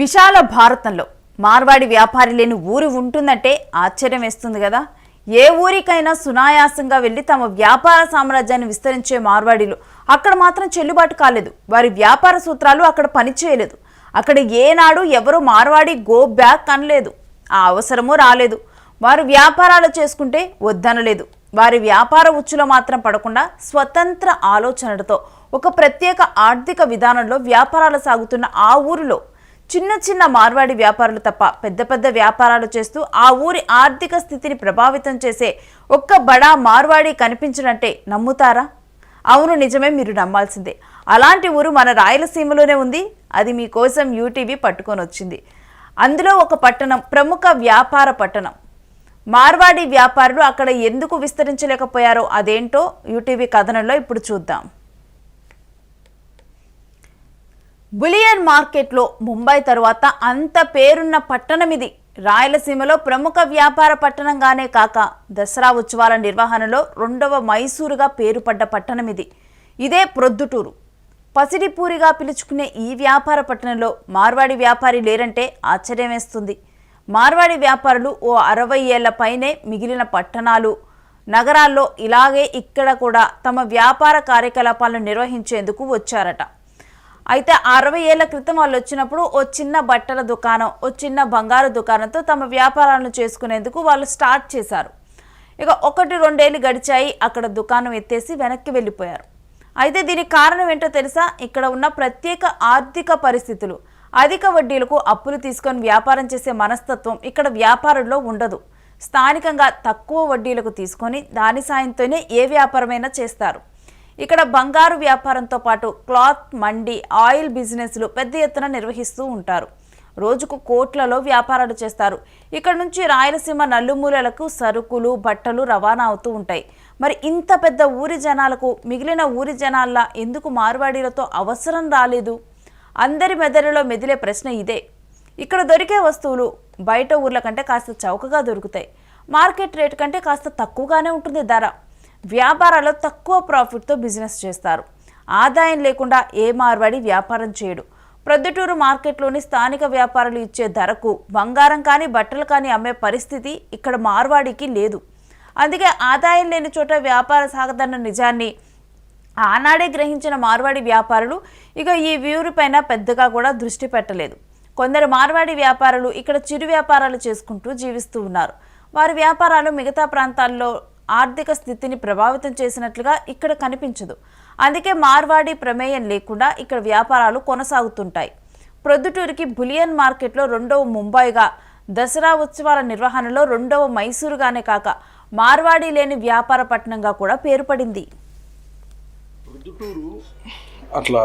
విశాల భారతంలో మార్వాడి వ్యాపారి లేని ఊరు ఉంటుందంటే ఆశ్చర్యం వేస్తుంది కదా. ఏ ఊరికైనా సునాయాసంగా వెళ్ళి తమ వ్యాపార సామ్రాజ్యాన్ని విస్తరించే మార్వాడీలు అక్కడ మాత్రం చెల్లుబాటు కాలేదు. వారి వ్యాపార సూత్రాలు అక్కడ పనిచేయలేదు. అక్కడ ఏనాడు ఎవరు మార్వాడి గో బ్యాక్ అనలేదు. ఆ అవసరము రాలేదు. వారు వ్యాపారాలు చేసుకుంటే వద్దనలేదు. వారి వ్యాపార ఉచ్చులో మాత్రం పడకుండా స్వతంత్ర ఆలోచనలతో ఒక ప్రత్యేక ఆర్థిక విధానంలో వ్యాపారాలు సాగుతున్న ఆ ఊరిలో చిన్న చిన్న మార్వాడి వ్యాపారులు తప్ప పెద్ద పెద్ద వ్యాపారాలు చేస్తూ ఆ ఊరి ఆర్థిక స్థితిని ప్రభావితం చేసే ఒక్క బడా మార్వాడి కనిపించడంటే నమ్ముతారా? అవును నిజమే మీరు నమ్మాల్సిందే. అలాంటి ఊరు మన రాయలసీమలోనే ఉంది. అది మీకోసం యూటీవీ పట్టుకొని వచ్చింది అందులో ఒక పట్టణం ప్రముఖ వ్యాపార పట్టణం. మార్వాడి వ్యాపారులు అక్కడ ఎందుకు విస్తరించలేకపోయారో అదేంటో యూటీవీ కథనంలో ఇప్పుడు చూద్దాం. బులియన్ మార్కెట్లో ముంబై తరువాత అంత పేరున్న పట్టణం ఇది. రాయలసీమలో ప్రముఖ వ్యాపార పట్టణంగానే కాక దసరా ఉత్సవాల నిర్వహణలో రెండవ మైసూరుగా పేరుపడ్డ పట్టణం ఇది. ఇదే ప్రొద్దుటూరు. పసిడిపూరిగా పిలుచుకునే ఈ వ్యాపార పట్టణంలో మార్వాడి వ్యాపారి లేరంటే ఆశ్చర్యం వేస్తుంది. మార్వాడి వ్యాపారులు ఓ అరవై ఏళ్ళ పైనే మిగిలిన పట్టణాలు. నగరాల్లో ఇలాగే ఇక్కడ కూడా తమ వ్యాపార కార్యకలాపాలను నిర్వహించేందుకు వచ్చారట. అయితే అరవై ఏళ్ళ క్రితం వాళ్ళు వచ్చినప్పుడు ఓ చిన్న బట్టల దుకాణం ఓ చిన్న బంగారు దుకాణంతో తమ వ్యాపారాలను చేసుకునేందుకు వాళ్ళు స్టార్ట్ చేశారు. ఇక ఒకటి రెండేళ్ళు గడిచాయి అక్కడ దుకాణం ఎత్తేసి వెనక్కి వెళ్ళిపోయారు. అయితే దీనికి కారణం ఏంటో తెలుసా? ఇక్కడ ఉన్న ప్రత్యేక ఆర్థిక పరిస్థితులు. అధిక వడ్డీలకు అప్పులు తీసుకొని వ్యాపారం చేసే మనస్తత్వం ఇక్కడ వ్యాపారంలో ఉండదు. స్థానికంగా తక్కువ వడ్డీలకు తీసుకొని దాని సాయంతోనే ఏ వ్యాపారమైనా చేస్తారు. ఇక్కడ బంగారు వ్యాపారంతో పాటు క్లాత్ మండి ఆయిల్ బిజినెస్లు పెద్ద ఎత్తున నిర్వహిస్తూ ఉంటారు. రోజుకు కోట్లలో వ్యాపారాలు చేస్తారు. ఇక్కడ నుంచి రాయలసీమ నలుమూలలకు సరుకులు బట్టలు రవాణా అవుతూ ఉంటాయి. మరి ఇంత పెద్ద ఊరి జనాలకు మిగిలిన ఊరి జనాల్లా ఎందుకు మార్వాడీలతో అవసరం రాలేదు? అందరి మెదడులో మెదిలే ప్రశ్న ఇదే. ఇక్కడ దొరికే వస్తువులు బయట ఊర్ల కంటే కాస్త చౌకగా దొరుకుతాయి. మార్కెట్ రేట్ కంటే కాస్త తక్కువగానే ఉంటుంది ధర. వ్యాపారాల్లో తక్కువ ప్రాఫిట్తో బిజినెస్ చేస్తారు. ఆదాయం లేకుండా ఏ మార్వాడి వ్యాపారం చేయడు. ప్రొద్దుటూరు మార్కెట్లోని స్థానిక వ్యాపారులు ఇచ్చే ధరకు బంగారం కానీ బట్టలు కానీ అమ్మే పరిస్థితి ఇక్కడ మార్వాడికి లేదు. అందుకే ఆదాయం లేని చోట వ్యాపార సాగదన్న నిజాన్ని ఆనాడే గ్రహించిన మార్వాడి వ్యాపారులు ఇక ఈ వ్యూరి పైన పెద్దగా కూడా దృష్టి పెట్టలేదు. కొందరు మార్వాడి వ్యాపారులు ఇక్కడ చిరు వ్యాపారాలు చేసుకుంటూ జీవిస్తూ ఉన్నారు. వారి వ్యాపారాలు మిగతా ప్రాంతాల్లో ఆర్థిక స్థితిని ప్రభావితం చేసినట్లుగా ఇక్కడ కనిపించదు. అందుకే మార్వాడి ప్రమేయం లేకుండా ఇక్కడ వ్యాపారాలు కొనసాగుతుంటాయి. ప్రొద్దుటూరికి బులియన్ మార్కెట్లో రెండవ ముంబైగా దసరా ఉత్సవాల నిర్వహణలో రెండవ మైసూరుగానే కాక మార్వాడి లేని వ్యాపార పట్టణంగా కూడా పేరుపడింది ప్రొద్దుటూరు అట్లా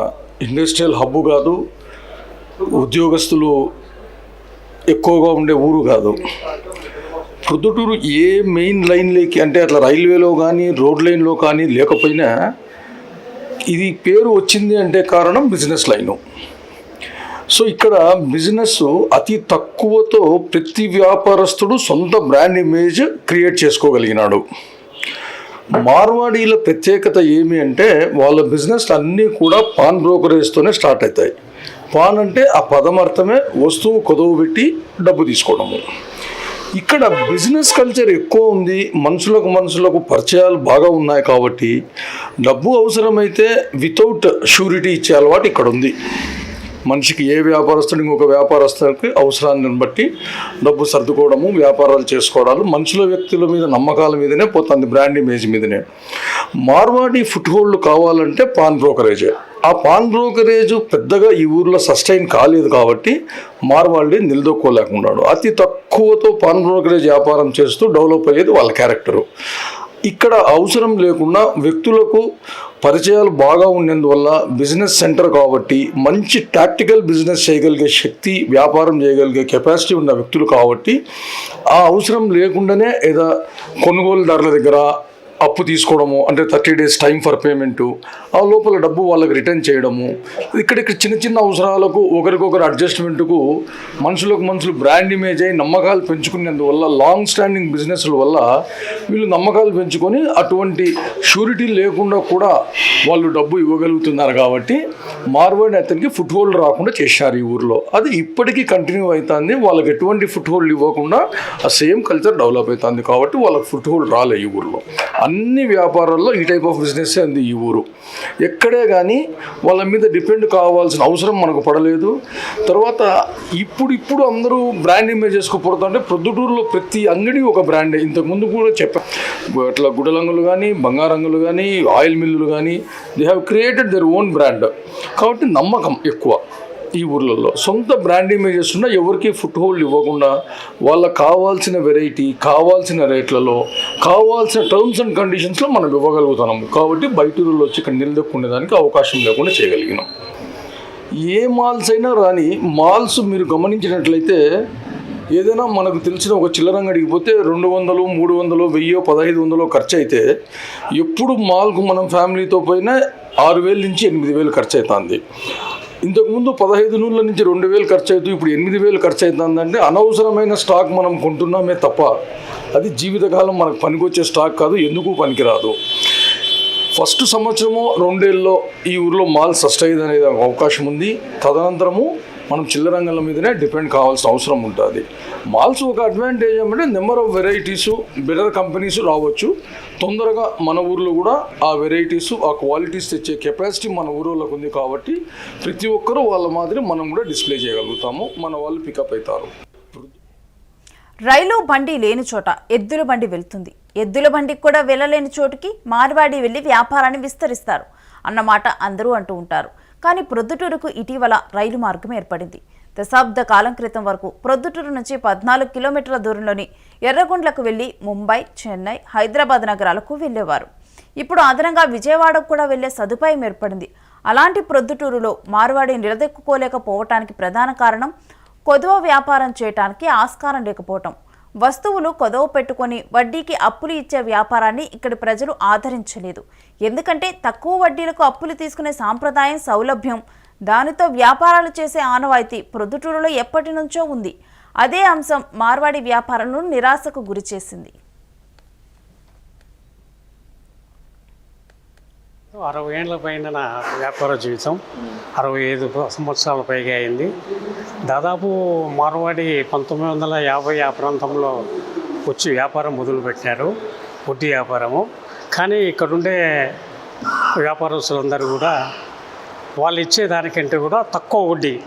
ఇండస్ట్రియల్ హబ్బు కాదు ఉద్యోగస్తులు ఎక్కువగా ఉండే ఊరు కాదు. ప్రొద్దుటూరు ఏ మెయిన్ లైన్లోకి అంటే అట్లా రైల్వేలో కానీ రోడ్ లైన్లో కానీ లేకపోయినా ఇది పేరు వచ్చింది అంటే కారణం బిజినెస్ లైను. సో ఇక్కడ బిజినెస్ అతి తక్కువతో ప్రతి వ్యాపారస్తుడు సొంత బ్రాండ్ ఇమేజ్ క్రియేట్ చేసుకోగలిగినాడు. మార్వాడీల ప్రత్యేకత ఏమి అంటే వాళ్ళ బిజినెస్ అన్నీ కూడా పాన్ బ్రోకరేజ్తోనే స్టార్ట్ అవుతాయి. పాన్ అంటే ఆ పదం అర్థమే వస్తువు కొదవు పెట్టి డబ్బు తీసుకోవడము. ఇక్కడ బిజినెస్ కల్చర్ ఎక్కువ ఉంది. మనుషులకు మనుషులకు పరిచయాలు బాగా ఉన్నాయి కాబట్టి డబ్బు అవసరమైతే వితౌట్ షూరిటీ ఇచ్చే అలవాటు ఇక్కడ ఉంది. మనిషికి ఏ వ్యాపారస్తుడు ఇంకొక వ్యాపారస్తుడికి అవసరాన్ని బట్టి డబ్బు సర్దుకోవడము వ్యాపారాలు చేసుకోవడాలు మనుషుల వ్యక్తుల మీద నమ్మకాల మీదనే పోతుంది బ్రాండ్ ఇమేజ్ మీదనే. మార్వాడి ఫుట్ హోల్డ్ కావాలంటే పాన్ బ్రోకరేజే. ఆ పాన్ బ్రోకరేజ్ పెద్దగా ఈ ఊర్లో సస్టైన్ కాలేదు కాబట్టి మార్వాళ్ళని నిలదొక్కోలేకున్నాడు అతి తక్కువతో పాన్ బ్రోకరేజ్ వ్యాపారం చేస్తూ డెవలప్ అయ్యేది వాళ్ళ క్యారెక్టరు. ఇక్కడ అవసరం లేకుండా వ్యక్తులకు పరిచయాలు బాగా ఉండేందువల్ల బిజినెస్ సెంటర్ కాబట్టి మంచి టాక్టికల్ బిజినెస్ చేయగలిగే శక్తి వ్యాపారం చేయగలిగే కెపాసిటీ ఉన్న వ్యక్తులు కాబట్టి ఆ అవసరం లేకుండానే ఏదో కొనుగోలుదారుల దగ్గర అప్పు తీసుకోవడము అంటే thirty days time for payment ఆ లోపల డబ్బు వాళ్ళకి రిటర్న్ చేయడము. ఇక్కడ ఇక్కడ చిన్న చిన్న అవసరాలకు ఒకరికొకరు అడ్జస్ట్మెంట్కు మనుషులకు మనుషులు బ్రాండ్ ఇమేజ్ అయి నమ్మకాలు పెంచుకునేందువల్ల లాంగ్ స్టాండింగ్ బిజినెస్ల వల్ల వీళ్ళు నమ్మకాలు పెంచుకొని అటువంటి షూరిటీ లేకుండా కూడా వాళ్ళు డబ్బు ఇవ్వగలుగుతున్నారు కాబట్టి మార్వాడి అతనికి ఫుట్ హోల్డ్ రాకుండా చేశారు ఈ ఊర్లో. అది ఇప్పటికీ కంటిన్యూ అవుతుంది వాళ్ళకి ఎటువంటి ఫుట్ హోల్డ్ ఇవ్వకుండా ఆ సేమ్ కల్చర్ డెవలప్ అవుతుంది కాబట్టి వాళ్ళకి ఫుట్ హోల్డ్ రాలే ఈ ఊర్లో. అన్ని వ్యాపారాల్లో ఈ టైప్ ఆఫ్ బిజినెస్ ఉంది ఈ ఊరు. ఎక్కడే కానీ వాళ్ళ మీద డిపెండ్ కావాల్సిన అవసరం మనకు పడలేదు. తర్వాత ఇప్పుడు ఇప్పుడు అందరూ బ్రాండ్ ఇమేజ్ చేసుకోబడుతుంటే ప్రొద్దుటూరులో ప్రతి అంగడి ఒక బ్రాండే ఇంతకుముందు కూడా చెప్పాను అట్లా గుడలంగులు కానీ బంగారంగులు కానీ ఆయిల్ మిల్లులు కానీ they have created their own brand కాబట్టి నమ్మకం ఎక్కువ. ఈ ఊర్లలో. సొంత బ్రాండ్ ఇమేజెస్ ఉన్న ఎవరికి ఫుట్ హోల్డ్ ఇవ్వకుండా వాళ్ళకి కావాల్సిన వెరైటీ కావాల్సిన రేట్లలో కావాల్సిన టర్మ్స్ అండ్ కండిషన్స్లో మనం ఇవ్వగలుగుతున్నాము కాబట్టి బయట ఊళ్ళో వచ్చి ఇక్కడ నిలదొక్కునేదానికి అవకాశం లేకుండా చేయగలిగినాం. ఏ మాల్స్ అయినా రాని మాల్స్ మీరు గమనించినట్లయితే ఏదైనా మనకు తెలిసిన ఒక చిల్లరంగడికి పోతే రెండు వందలు మూడు వందలు వెయ్యో పదహైదు వందలు ఖర్చు అయితే ఎప్పుడు మాల్కు మనం ఫ్యామిలీతో పోయినా ఆరు వేల నుంచి ఎనిమిది వేలు ఖర్చు అవుతుంది. ఇంతకుముందు పదహైదు నూళ్ళ నుంచి రెండు వేలు ఖర్చు అవుతూ ఇప్పుడు ఎనిమిది వేలు ఖర్చు అవుతుందంటే అనవసరమైన స్టాక్ మనం కొంటున్నామే తప్ప అది జీవితకాలం మనకు పనికొచ్చే స్టాక్ కాదు ఎందుకు పనికిరాదు. ఫస్ట్ సంవత్సరము రెండేళ్ళలో ఈ ఊరిలో మాల్ సస్ట్ అయ్యేది అనేది ఒక అవకాశం ఉంది. తదనంతరము మనం చిల్లరంగంల మీదనే డిపెండ్ కావాల్సిన అవసరం ఉంటుంది. మాల్స్ ఒక అడ్వాంటేజ్ ఏమంటే number of varieties better companies రావచ్చు. తొందరగా మన ఊర్లో కూడా ఆ వెరైటీస్ ఆ క్వాలిటీస్ తెచ్చే కెపాసిటీ మన ఊరోళ్ళకు ఉంది కాబట్టి ప్రతి ఒక్కరూ వాళ్ళ మాదిరి మనం కూడా డిస్ప్లే చేయగలుగుతాము. మన వాళ్ళు పికప్ అవుతారు. రైలు బండి లేని చోట ఎద్దుల బండి వెళ్తుంది. ఎద్దుల బండికి కూడా వెళ్ళలేని చోటుకి మార్వాడి వెళ్ళి వ్యాపారాన్ని విస్తరిస్తారు. అన్నమాట అందరూ అంటూ ఉంటారు. కానీ ప్రొద్దుటూరుకు ఇటీవల రైలు మార్గం ఏర్పడింది. దశాబ్ద కాలం క్రితం వరకు ప్రొద్దుటూరు నుంచి పద్నాలుగు కిలోమీటర్ల దూరంలోని ఎర్రగొండ్లకు వెళ్ళి ముంబై చెన్నై హైదరాబాద్ నగరాలకు వెళ్ళేవారు ఇప్పుడు అదనంగా విజయవాడకు కూడా వెళ్ళే సదుపాయం ఏర్పడింది. అలాంటి ప్రొద్దుటూరులో మార్వాడి నిలదొక్కుకోలేకపోవటానికి ప్రధాన కారణం కొదువ వ్యాపారం చేయటానికి ఆస్కారం లేకపోవటం. వస్తువులు కొదవ పెట్టుకొని వడ్డీకి అప్పులు ఇచ్చే వ్యాపారాన్ని ఇక్కడి ప్రజలు ఆదరించలేదు. ఎందుకంటే తక్కువ వడ్డీలకు అప్పులు తీసుకునే సాంప్రదాయం సౌలభ్యం. దానితో వ్యాపారాలు చేసే ఆనవాయితీ ప్రొద్దుటూరులో ఎప్పటి నుంచో ఉంది. అదే అంశం మార్వాడి వ్యాపారులను నిరాశకు గురిచేసింది. అరవై ఏళ్ళ పైన నా వ్యాపార జీవితం. అరవై ఐదు సంవత్సరాల పైగా అయింది. దాదాపు మార్వాడి పంతొమ్మిది వందల యాభై ఆ ప్రాంతంలో వచ్చి వ్యాపారం మొదలుపెట్టారు. వడ్డీ వ్యాపారము. కానీ ఇక్కడుండే వ్యాపారస్తులందరూ కూడా వాళ్ళు ఇచ్చే దానికంటే కూడా తక్కువ వడ్డీ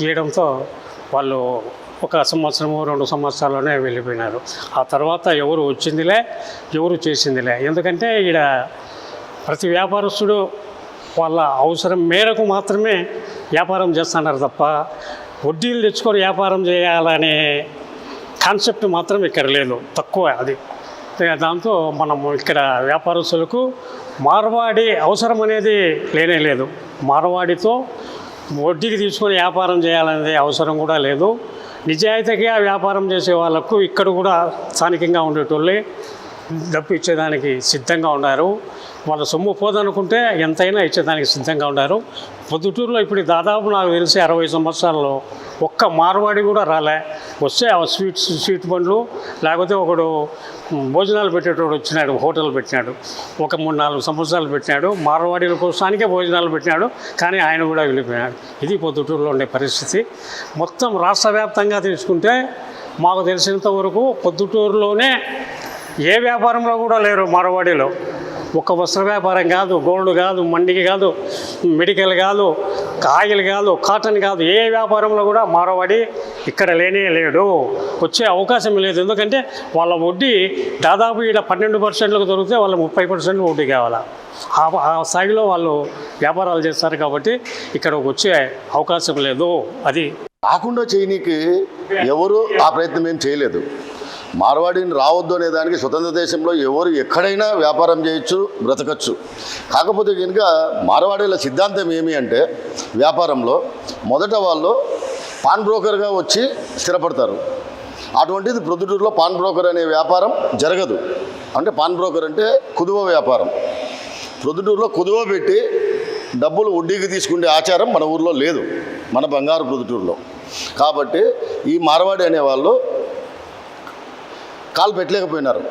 ఇవ్వడంతో వాళ్ళు ఒక సంవత్సరము రెండు సంవత్సరాల్లోనే వెళ్ళిపోయినారు. ఆ తర్వాత ఎవరు వచ్చిందిలే? ఎవరు చేసిందిలే? ఎందుకంటే ఈడ ప్రతి వ్యాపారస్తుడు వాళ్ళ అవసరం మేరకు మాత్రమే వ్యాపారం చేస్తున్నారు తప్ప వడ్డీలు తెచ్చుకొని వ్యాపారం చేయాలనే కాన్సెప్ట్ మాత్రం ఇక్కడ లేదు. తక్కువ అది. దాంతో మనం ఇక్కడ వ్యాపారస్తులకు మార్వాడి అవసరం అనేది లేనే లేదు. మార్వాడితో వడ్డీకి తీసుకొని వ్యాపారం చేయాలనేది అవసరం కూడా లేదు. నిజాయితీగా వ్యాపారం చేసే వాళ్ళకు ఇక్కడ కూడా స్థానికంగా ఉండేటోళ్ళే డబ్బు ఇచ్చేదానికి సిద్ధంగా ఉన్నారు. వాళ్ళ సొమ్ము పోదనుకుంటే ఎంతైనా ఇచ్చేదానికి సిద్ధంగా ఉన్నారు. పొద్దుటూరులో ఇప్పుడు దాదాపు నాకు తెలిసి అరవై సంవత్సరాల్లో ఒక్క మార్వాడి కూడా రాలే. వస్తే ఆ స్వీట్స్ స్వీట్ బండ్లు లేకపోతే ఒకడు భోజనాలు పెట్టేటోడు వచ్చినాడు హోటల్ పెట్టినాడు. ఒక మూడు నాలుగు సంవత్సరాలు పెట్టినాడు మార్వాడీల కోసానికే భోజనాలు పెట్టినాడు కానీ ఆయన కూడా వెళ్ళిపోయినాడు. ఇది పొద్దుటూరులో ఉండే పరిస్థితి. మొత్తం రాష్ట్ర వ్యాప్తంగా తీసుకుంటే మాకు తెలిసినంత వరకు పొద్దుటూరులోనే ఏ వ్యాపారంలో కూడా లేరు మార్వాడీలో. ఒక వస్త్ర వ్యాపారం కాదు గోల్డ్ కాదు మండికి కాదు మెడికల్ కాదు ఆయిల్ కాదు కాటన్ కాదు ఏ వ్యాపారంలో కూడా మారవాడి ఇక్కడ లేనే లేడు. వచ్చే అవకాశం లేదు. ఎందుకంటే వాళ్ళ వడ్డీ దాదాపు ఇక్కడ పన్నెండు పర్సెంట్లకు దొరికితే వాళ్ళ ముప్పై పర్సెంట్ వడ్డీ కావాలా. ఆ ఆ స్థాయిలో వాళ్ళు వ్యాపారాలు చేస్తారు కాబట్టి ఇక్కడ వచ్చే అవకాశం లేదు. అది రాకుండా చేయనీకి ఎవరు ఆ ప్రయత్నం ఏం చేయలేదు. మార్వాడిని రావద్దు అనే దానికి స్వతంత్ర దేశంలో ఎవరు ఎక్కడైనా వ్యాపారం చేయొచ్చు బ్రతకచ్చు. కాకపోతే కనుక మార్వాడీల సిద్ధాంతం ఏమి అంటే వ్యాపారంలో మొదట వాళ్ళు పాన్ బ్రోకర్గా వచ్చి స్థిరపడతారు. అటువంటిది ప్రొద్దుటూరులో పాన్ బ్రోకర్ అనే వ్యాపారం జరగదు. అంటే పాన్ బ్రోకర్ అంటే కుదువ వ్యాపారం. ప్రొద్దుటూరులో కుదువ పెట్టి డబ్బులు వడ్డీకి తీసుకునే ఆచారం మన ఊర్లో లేదు మన బంగారు ప్రొద్దుటూరులో. కాబట్టి ఈ మార్వాడి అనేవాళ్ళు కాలు పెట్టలేకపోయినారు.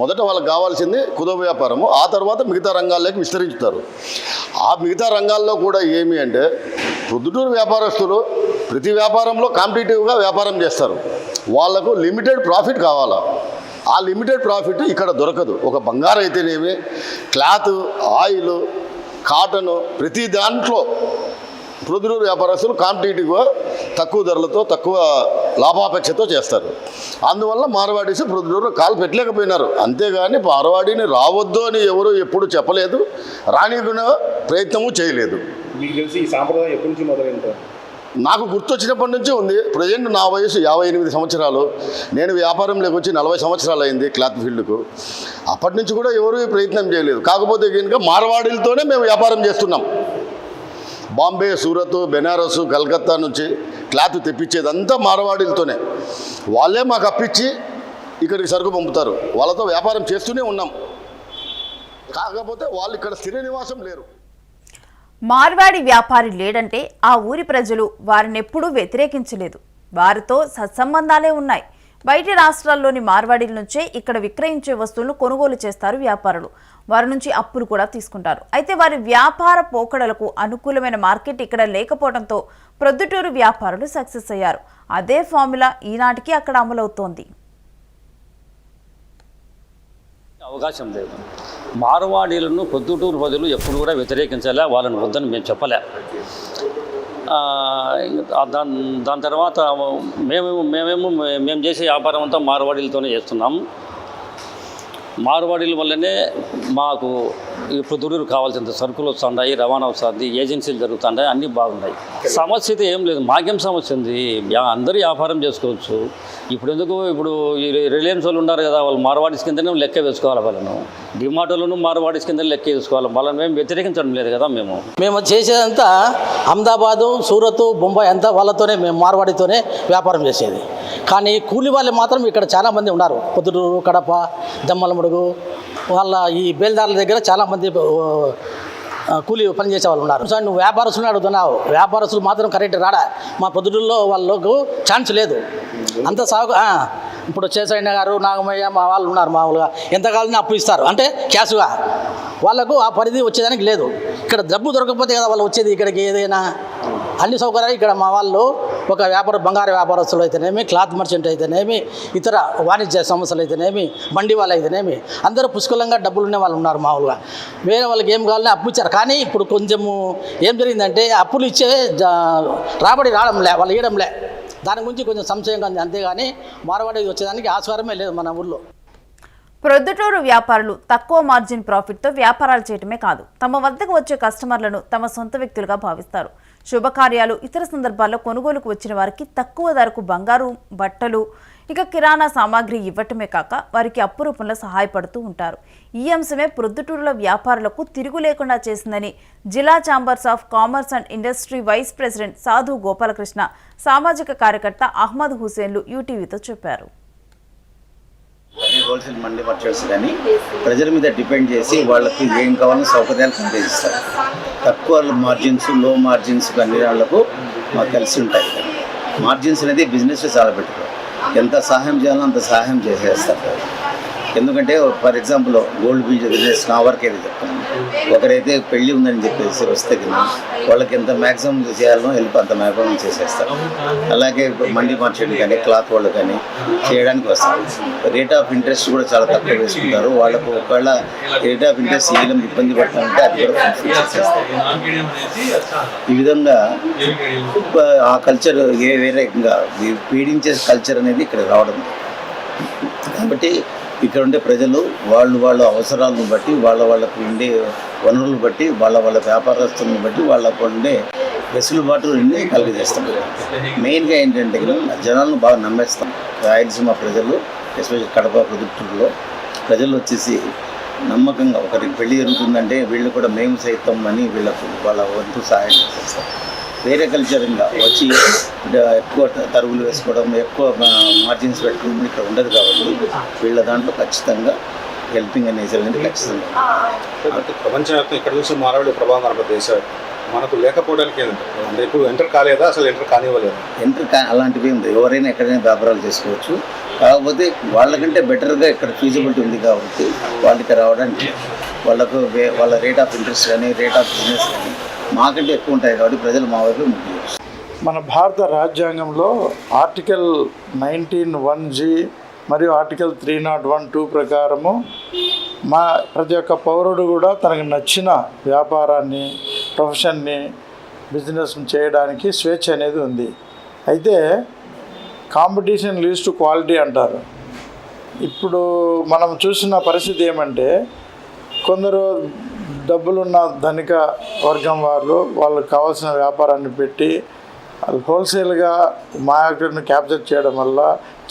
మొదట వాళ్ళకి కావాల్సింది కుదువ వ్యాపారము ఆ తర్వాత మిగతా రంగాల్లోకి విస్తరించుతారు. ఆ మిగతా రంగాల్లో కూడా ఏమి అంటే పొద్దుటూరు వ్యాపారస్తులు ప్రతి వ్యాపారంలో కాంపిటేటివ్గా వ్యాపారం చేస్తారు. వాళ్ళకు లిమిటెడ్ ప్రాఫిట్ కావాలా? ఆ లిమిటెడ్ ప్రాఫిట్ ఇక్కడ దొరకదు. ఒక బంగారం అయితేనేమి క్లాత్ ఆయిల్ కాటన్ ప్రతి దాంట్లో ప్రొద్దుటూరు వ్యాపారస్తులు కాంపిటేటివ్గా తక్కువ ధరలతో తక్కువ లాభాపేక్షతో చేస్తారు. అందువల్ల మార్వాడీస్ ప్రొద్దుటూరు కాలు పెట్టలేకపోయినారు. అంతేగాని మార్వాడిని రావద్దు అని ఎవరు ఎప్పుడు చెప్పలేదు. రానికున్న ప్రయత్నము చేయలేదు. మీకు తెలిసి ఈ సాంప్రదాయం ఎప్పటి నుంచి మొదలైందో? నాకు గుర్తొచ్చినప్పటి నుంచి ఉంది. ప్రజెంట్ నా వయసు యాభై ఎనిమిది సంవత్సరాలు. నేను వ్యాపారంలోకి వచ్చి నలభై సంవత్సరాలు అయింది క్లాత్ ఫీల్డ్కు. అప్పటి నుంచి కూడా ఎవరు ప్రయత్నం చేయలేదు. కాకపోతే కనుక మార్వాడీలతోనే మేము వ్యాపారం చేస్తున్నాం. బాంబే సూరత్ బెనారస్ కలకత్తా నుంచి క్లాత్ తెప్పించేదంతా మార్వాడీలతోనే. వాళ్ళే మాకు అప్పించి ఇక్కడికి సరుకు పంపుతారు. వాళ్ళతో వ్యాపారం చేస్తూనే ఉన్నాం. కాకపోతే వాళ్ళు ఇక్కడ స్థిర నివాసం లేరు. మార్వాడి వ్యాపారి లేడంటే ఆ ఊరి ప్రజలు వారిని ఎప్పుడూ వ్యతిరేకించలేదు. వారితో సత్సంబంధాలే ఉన్నాయి. బయటి రాష్ట్రాల్లోని మార్వాడీల నుంచే ఇక్కడ విక్రయించే వస్తువులను కొనుగోలు చేస్తారు వ్యాపారులు. వారి నుంచి అప్పులు కూడా తీసుకుంటారు. అయితే వారి వ్యాపార పోకడలకు అనుకూలమైన మార్కెట్ ఇక్కడ లేకపోవడంతో ప్రొద్దుటూరు వ్యాపారులు సక్సెస్ అయ్యారు. అదే ఫార్ములా ఈనాటికి అక్కడ అమలవుతోంది. అవకాశం లేదు. మార్వాడీలను పొద్దుటూరు ప్రజలు ఎప్పుడు కూడా వ్యతిరేకించలే వాళ్ళని వద్దని మేము చెప్పలే. దాని దాని తర్వాత మేమేమో మేమేమో మేము చేసే వ్యాపారం అంతా మార్వాడీలతోనే చేస్తున్నాం. మార్వాడీల వల్లనే మాకు ఇప్పుడు పొద్దుటూరు కావాల్సినంత సరుకులు వస్తున్నాయి రవాణా వస్తుంది ఏజెన్సీలు జరుగుతున్నాయి అన్నీ బాగున్నాయి. సమస్య అయితే ఏం లేదు మాకేం సమస్య ఉంది? అందరూ వ్యాపారం చేసుకోవచ్చు. ఇప్పుడు ఎందుకు? ఇప్పుడు ఈ రిలయన్స్ వాళ్ళు ఉన్నారు కదా వాళ్ళు మార్వాడీస్ కిందనే లెక్క వేసుకోవాలి వాళ్ళను. డిమార్ట్లను మార్వాడీస్ కింద లెక్క వేసుకోవాలి. వాళ్ళని మేము వ్యతిరేకించడం లేదు కదా మేము. మేము చేసేదంతా అహ్మదాబాదు సూరత్ బొంబాయి అంతా వాళ్ళతోనే మేము మార్వాడితోనే వ్యాపారం చేసేది. కానీ కూలి వాళ్ళు మాత్రం ఇక్కడ చాలామంది ఉన్నారు. పొద్దుటూరు కడప దమ్మలమడుగు వాళ్ళ ఈ బేల్దారుల దగ్గర చాలామంది కూలీ కూలి వాళ్ళు ఉన్నారు. సార్ నువ్వు వ్యాపారస్తులు అడుగుతున్నావు. వ్యాపారస్తులు మాత్రం కరెక్ట్ రాడా? మా పొద్దుల్లో వాళ్ళకు ఛాన్స్ లేదు. అంత సాగు ఇప్పుడు చేసైన గారు నాగమయ్య మా వాళ్ళు ఉన్నారు మామూలుగా. ఎంత కావాలని అప్పు ఇస్తారు? అంటే క్యాష్గా. వాళ్ళకు ఆ పరిధి వచ్చేదానికి లేదు. ఇక్కడ డబ్బు దొరకకపోతే కదా వాళ్ళు వచ్చేది ఇక్కడికి ఏదైనా? అన్ని సౌకర్యాలు ఇక్కడ మా వాళ్ళు ఒక వ్యాపార బంగారు వ్యాపారస్తులు అయితేనేమి క్లాత్ మర్చెంట్ అయితేనేమి ఇతర వాణిజ్య సంస్థలు అయితేనేమి బండి వాళ్ళు అయితేనేమి అందరూ పుష్కలంగా డబ్బులు ఉన్న వాళ్ళు ఉన్నారు మామూలుగా. వేరే వాళ్ళకి ఏం కావాలని అప్పు ఇచ్చారు. కానీ ఇప్పుడు కొంచెము ఏం జరిగిందంటే అప్పులు ఇచ్చే రాబడి రావడంలే వాళ్ళు ఇవ్వడంలే దాని గురించి కొంచెం సంశయంగా ఉంది అంతేగాని మారవాడి వచ్చేదానికి ఆస్కారమే లేదు మన ఊళ్ళో ప్రొద్దుటూరు వ్యాపారులు తక్కువ మార్జిన్ ప్రాఫిట్తో వ్యాపారాలు చేయటమే కాదు తమ వద్దకు వచ్చే కస్టమర్లను తమ సొంత వ్యక్తులుగా భావిస్తారు. శుభకార్యాలు ఇతర సందర్భాల్లో కొనుగోలుకు వచ్చిన వారికి తక్కువ ధరకు బంగారు బట్టలు ఇక కిరాణా సామాగ్రి ఇవ్వటమే కాక వారికి అప్పు రూపంలో సహాయపడుతూ ఉంటారు. ఈ అంశమే ప్రొద్దుటూరుల వ్యాపారులకు తిరుగు లేకుండా చేసిందని జిల్లా chambers of commerce and industry vice president Sadhu Gopalakrishna సామాజిక కార్యకర్త అహ్మద్ హుసేన్లు యూటీవీతో చెప్పారు. హోల్సేల్ మండీ వర్చర్స్ కానీ ప్రజల మీద డిపెండ్ చేసి వాళ్ళకి ఏం కావాలో సౌకర్యాలు అందజేస్తారు తక్కువ మార్జిన్స్లో మార్జిన్స్ అన్ని వాళ్ళకు మాకు కలిసి ఉంటాయి. మార్జిన్స్ అనేది బిజినెస్ చాలా పెట్టుకోవాలి. ఎంత సహాయం చేయాలో అంత సహాయం చేసేస్తారు. ఎందుకంటే ఫర్ ఎగ్జాంపుల్ గోల్డ్ బిజినెస్ నా వరకు ఏది చెప్తాను. ఒకరైతే పెళ్ళి ఉందని చెప్పేసి వస్తే వాళ్ళకి ఎంత మ్యాక్సిమం చేయాలో హెల్ప్ అంత మ్యాక్సిమం చేసేస్తారు. అలాగే మండీ మార్చేట్ కానీ క్లాత్ వాళ్ళు కానీ చేయడానికి వస్తారు. రేట్ ఆఫ్ ఇంట్రెస్ట్ కూడా చాలా తక్కువ వేసుకుంటారు. వాళ్ళకు ఒకవేళ రేట్ ఆఫ్ ఇంట్రెస్ట్ ఇవ్వడం ఇబ్బంది పడుతుంటే అది కూడా ఈ విధంగా ఆ కల్చర్ ఏ వేరే ఇంకా పీడించే కల్చర్ అనేది ఇక్కడ రావడం. కాబట్టి ఇక్కడ ఉండే ప్రజలు వాళ్ళు వాళ్ళ అవసరాలను బట్టి వాళ్ళ వాళ్ళకు ఉండే వనరులను బట్టి వాళ్ళ వాళ్ళ వ్యాపారస్తులను బట్టి వాళ్ళకు ఉండే వెసులుబాటుని కలిగజేస్తాం. మెయిన్గా ఏంటంటే ఇక్కడ జనాలను బాగా నమ్మేస్తాం. రాయలసీమ ప్రజలు ఎస్పెషల్ కడప ప్రొద్దుటూరులో ప్రజలు వచ్చేసి నమ్మకంగా ఒకరికి పెళ్ళి జరుగుతుందంటే వీళ్ళు కూడా మేము సైతం అని వీళ్ళకు వాళ్ళ వంతు సహాయం చేస్తాం వేరే కల్చర్ ఇంకా వచ్చి ఎక్కువ త- తరుగులు వేసుకోవడం ఎక్కువ మార్జిన్స్ పెట్టుకోవడం ఇక్కడ ఉండదు కాబట్టి వీళ్ళ దాంట్లో ఖచ్చితంగా హెల్పింగ్ నేచర్ అనేది ఖచ్చితంగా. అంటే ప్రపంచవ్యాప్తం ఇక్కడ చూసి మానవుడి ప్రభావం కనపడే దేశాలు మనకు లేకపోవడానికి ఏంటంటే అంటే ఇప్పుడు ఎంటర్ కాలేదా? అసలు ఎంటర్ కానివ్వలేదు? ఎంటర్ కా అలాంటివి ఉంది ఎవరైనా ఎక్కడైనా వ్యాపారాలు చేసుకోవచ్చు. కాకపోతే వాళ్ళకంటే బెటర్గా ఇక్కడ ఫీజిబిలిటీ ఉంది కాబట్టి వాళ్ళకి రావడానికి వాళ్ళకు వాళ్ళ రేట్ ఆఫ్ ఇంట్రెస్ట్ కానీ రేట్ ఆఫ్ బిజినెస్ కానీ మాకంటే ఎక్కువ ఉంటాయి కాబట్టి ప్రజలు మా వైపు మన భారత రాజ్యాంగంలో ఆర్టికల్ నైన్టీన్ వన్ జీ మరియు article three naught one two ప్రకారము మా ప్రతి ఒక్క పౌరుడు కూడా తనకు నచ్చిన వ్యాపారాన్ని ప్రొఫెషన్ని బిజినెస్ చేయడానికి స్వేచ్ఛ అనేది ఉంది. అయితే కాంపిటీషన్ లీడ్స్ టు క్వాలిటీ అంటారు. ఇప్పుడు మనం చూసిన పరిస్థితి ఏమంటే కొందరు డబ్బులున్న ధనిక వర్గం వాళ్ళు వాళ్ళకి కావాల్సిన వ్యాపారాన్ని పెట్టి హోల్సేల్గా మార్కెట్ని క్యాప్చర్ చేయడం వల్ల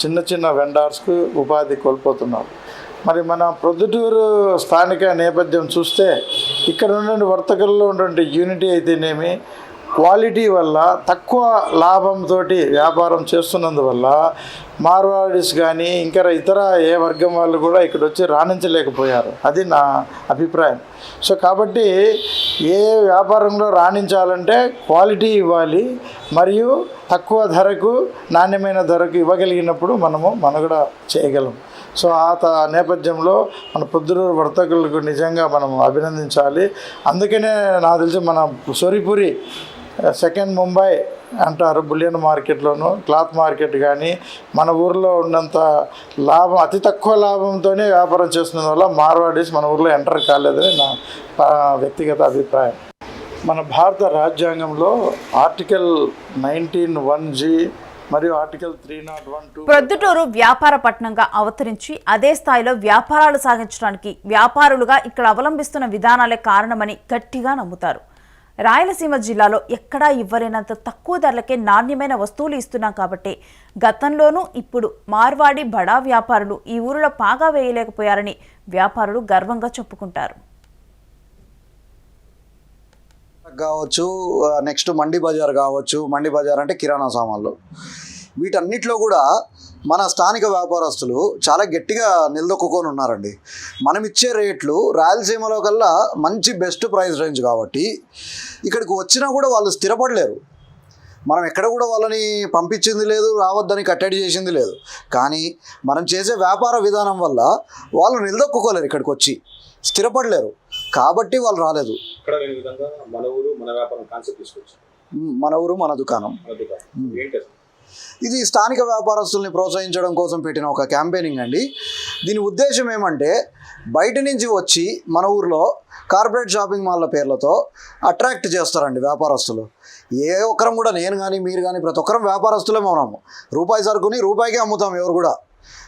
చిన్న చిన్న వెండార్స్కు ఉపాధి కోల్పోతున్నారు. మరి మన ప్రొద్దుటూరు స్థానిక నేపథ్యం చూస్తే ఇక్కడ ఉన్నటువంటి వర్తకుల్లో ఉన్నటువంటి యూనిటీ అయితేనేమి క్వాలిటీ వల్ల తక్కువ లాభంతో వ్యాపారం చేస్తున్నందువల్ల మార్వాడీస్ కానీ ఇంకా ఇతర ఏ వర్గం వాళ్ళు కూడా ఇక్కడ వచ్చి రాణించలేకపోయారు. అది నా అభిప్రాయం. సో కాబట్టి ఏ వ్యాపారంలో రాణించాలంటే క్వాలిటీ ఇవ్వాలి మరియు తక్కువ ధరకు నాణ్యమైన ధరకు ఇవ్వగలిగినప్పుడు మనము మనగడ చేయగలం. సో ఆ త నేపథ్యంలో మన పొద్దురూరు వర్తకులకు నిజంగా మనం అభినందించాలి. అందుకనే నాకు తెలిసి మన సొరిపురి సెకండ్ ముంబై అంటారు బులియన్ మార్కెట్లోను క్లాత్ మార్కెట్ కానీ మన ఊర్లో ఉన్నంత లాభం అతి తక్కువ లాభంతోనే వ్యాపారం చేస్తున్న వల్ల మార్వాడీస్ మన ఊర్లో ఎంటర్ కాలేదని నా వ్యక్తిగత అభిప్రాయం. మన భారత రాజ్యాంగంలో ఆర్టికల్ నైన్టీన్ వన్ జి మరియు article three naught one two Proddatur వ్యాపార పట్టణంగా అవతరించి అదే స్థాయిలో వ్యాపారాలు సాగించడానికి వ్యాపారులుగా ఇక్కడ అవలంబిస్తున్న విధానాలే కారణమని గట్టిగా నమ్ముతారు. రాయలసీమ జిల్లాలో ఎక్కడా ఇవ్వలేనంత తక్కువ ధరలకే నాణ్యమైన వస్తువులు ఇస్తున్నాం కాబట్టి గతంలోనూ ఇప్పుడు మార్వాడి బడా వ్యాపారులు ఈ ఊరిలో పాగా వేయలేకపోయారని వ్యాపారులు గర్వంగా చెప్పుకుంటారు. కావచ్చు నెక్స్ట్ మండి బజార్ కావచ్చు మండి బజార్ అంటే కిరాణా సామాన్లు. వీటన్నిటిలో కూడా మన స్థానిక వ్యాపారస్తులు చాలా గట్టిగా నిలదొక్కుకొని ఉన్నారండి. మనం ఇచ్చే రేట్లు రాయలసీమలో కల్లా మంచి బెస్ట్ ప్రైస్ రేంజ్ కాబట్టి ఇక్కడికి వచ్చినా కూడా వాళ్ళు స్థిరపడలేరు. మనం ఎక్కడ కూడా వాళ్ళని పంపించింది లేదు రావద్దని కట్టడి చేసింది లేదు. కానీ మనం చేసే వ్యాపార విధానం వల్ల వాళ్ళు నిలదొక్కుకోలేరు ఇక్కడికి వచ్చి. స్థిరపడలేరు. కాబట్టి వాళ్ళు రాలేదు. మన ఊరు మన దుకాణం. ఇది స్థానిక వ్యాపారస్తుల్ని ప్రోత్సహించడం కోసం పెట్టిన ఒక క్యాంపెయినింగ్ అండి. దీని ఉద్దేశం ఏమంటే బయట నుంచి వచ్చి మన ఊర్లో కార్పొరేట్ షాపింగ్ మాల్ల పేర్లతో అట్రాక్ట్ చేస్తారండి వ్యాపారస్తులు. ఏ ఒక్కరం కూడా నేను కానీ మీరు కానీ ప్రతి ఒక్కరం వ్యాపారస్తులే ఉన్నాము రూపాయి సరుకుని రూపాయికే అమ్ముతాం ఎవరు కూడా.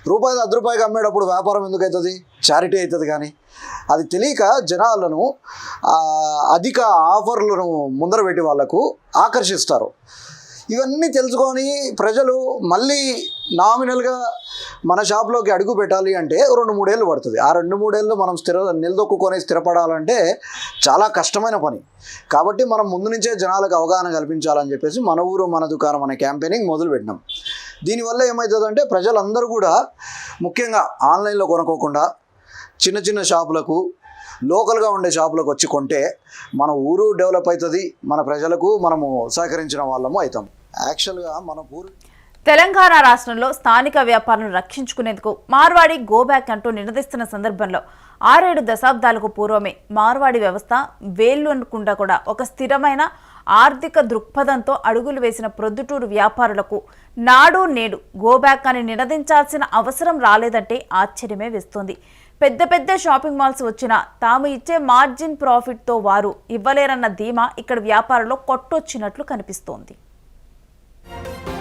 రూపాయి అర్ధ రూపాయికి అమ్మేటప్పుడు వ్యాపారం ఎందుకు అవుతుంది? చారిటీ అవుతుంది కానీ. అది తెలియక జనాలను అధిక ఆఫర్లను ముందర పెట్టి వాళ్ళకు ఆకర్షిస్తారు. ఇవన్నీ తెలుసుకొని ప్రజలు మళ్ళీ నామినల్గా మన షాప్లోకి అడుగు పెట్టాలి అంటే రెండు మూడేళ్ళు పడుతుంది. ఆ రెండు మూడేళ్ళు మనం స్థిర నిలదొక్కుకొని స్థిరపడాలంటే చాలా కష్టమైన పని. కాబట్టి మనం ముందు నుంచే జనాలకు అవగాహన కల్పించాలని చెప్పేసి మన ఊరు మన దుకాణం అనే క్యాంపెయినింగ్ మొదలుపెట్టినాం. దీనివల్ల ఏమవుతుందంటే ప్రజలందరూ కూడా ముఖ్యంగా ఆన్లైన్లో కొనుక్కోకుండా చిన్న చిన్న షాపులకు లోకల్గా ఉండే షాపులకు వచ్చి కొంటే మన ఊరు డెవలప్ అవుతుంది మన ప్రజలకు మనము సహకరించిన వాళ్ళము అవుతాం. యాక్చువల్గా మన ఊరు తెలంగాణ రాష్ట్రంలో స్థానిక వ్యాపారాలను రక్షించుకునేందుకు మార్వాడి గోబ్యాక్ అంటూ నినదిస్తున్న సందర్భంలో ఆరేడు దశాబ్దాలకు పూర్వమే మార్వాడి వ్యవస్థ వేళ్ళు అనుకుండా కూడా ఒక స్థిరమైన ఆర్థిక దృక్పథంతో అడుగులు వేసిన ప్రొద్దుటూరు వ్యాపారులకు నాడు నేడు గోబ్యాక్ అని నినదించాల్సిన అవసరం రాలేదంటే ఆశ్చర్యమే వేస్తోంది. పెద్ద పెద్ద షాపింగ్ మాల్స్ వచ్చినా తాము ఇచ్చే మార్జిన్ ప్రాఫిట్తో వారు ఇవ్వలేరన్న ధీమా ఇక్కడ వ్యాపారంలో కొట్టొచ్చినట్లు కనిపిస్తోంది. Thank you